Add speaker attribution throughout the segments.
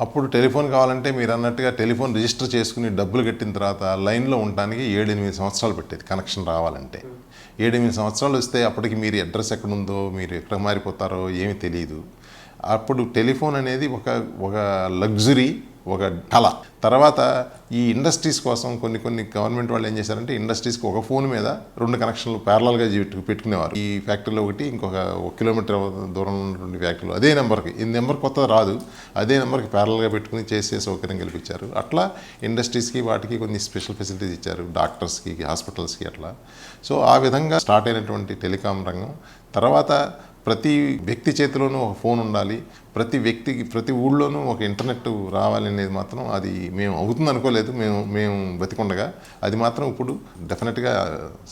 Speaker 1: అప్పుడు టెలిఫోన్ కావాలంటే మీరు అన్నట్టుగా టెలిఫోన్ రిజిస్టర్ చేసుకుని డబ్బులు కట్టిన తర్వాత లైన్లో ఉండటానికి ఏడు ఎనిమిది సంవత్సరాలు పెట్టేది కనెక్షన్ రావాలంటే. ఏడు ఎనిమిది సంవత్సరాలు వస్తే అప్పటికి మీరు అడ్రస్ ఎక్కడుందో మీరు ఎక్కడ మారిపోతారో ఏమీ తెలియదు. అప్పుడు టెలిఫోన్ అనేది ఒక ఒక లగ్జరీ ఒక కళ తర్వాత ఈ ఇండస్ట్రీస్ కోసం కొన్ని కొన్ని గవర్నమెంట్ వాళ్ళు ఏం చేశారంటే ఇండస్ట్రీస్కి ఒక ఫోన్ మీద రెండు కనెక్షన్లు ప్యారలల్గా పెట్టుకునేవారు. ఈ ఫ్యాక్టరీలో ఒకటి ఇంకొక ఒక కిలోమీటర్ దూరంలో ఉన్నటువంటి ఫ్యాక్టరీలో. అదే నెంబర్కి. ఈ నెంబర్ కొత్త రాదు. అదే నెంబర్కి ప్యారలల్గా పెట్టుకుని చేసే సౌకర్యం కల్పించారు. అట్లా ఇండస్ట్రీస్కి వాటికి కొన్ని స్పెషల్ ఫెసిలిటీస్ ఇచ్చారు. డాక్టర్స్కి హాస్పిటల్స్కి అట్లా. సో ఆ విధంగా స్టార్ట్ అయినటువంటి టెలికాం రంగం. తర్వాత ప్రతి వ్యక్తి చేతిలోనూ ఒక ఫోన్ ఉండాలి. ప్రతి వ్యక్తికి ప్రతి ఊళ్ళోనూ ఒక ఇంటర్నెట్ రావాలి అనేది మాత్రం అది మేము అవుతుంది అనుకోలేదు. మేము మేము బతికుండగా అది మాత్రం ఇప్పుడు డెఫినెట్గా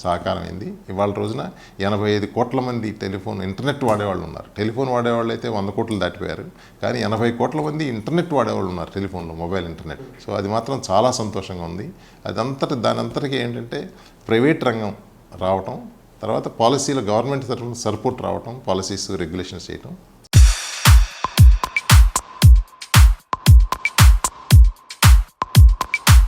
Speaker 1: సహకారమైంది ఇవాళ రోజున ఎనభై ఐదు కోట్ల మంది టెలిఫోన్ ఇంటర్నెట్ వాడేవాళ్ళు ఉన్నారు. టెలిఫోన్ వాడేవాళ్ళు అయితే వంద కోట్లు దాటిపోయారు. కానీ ఎనభై కోట్ల మంది ఇంటర్నెట్ వాడేవాళ్ళు ఉన్నారు టెలిఫోన్లో మొబైల్ ఇంటర్నెట్. సో అది మాత్రం చాలా సంతోషంగా ఉంది. అదంతటి దాని అంతటికి ఏంటంటే ప్రైవేట్ రంగం రావటం తర్వాత పాలసీల గవర్నమెంట్ తరఫున సపోర్ట్ రావటం పాలసీస్ రెగ్యులేషన్స్ చేయటం.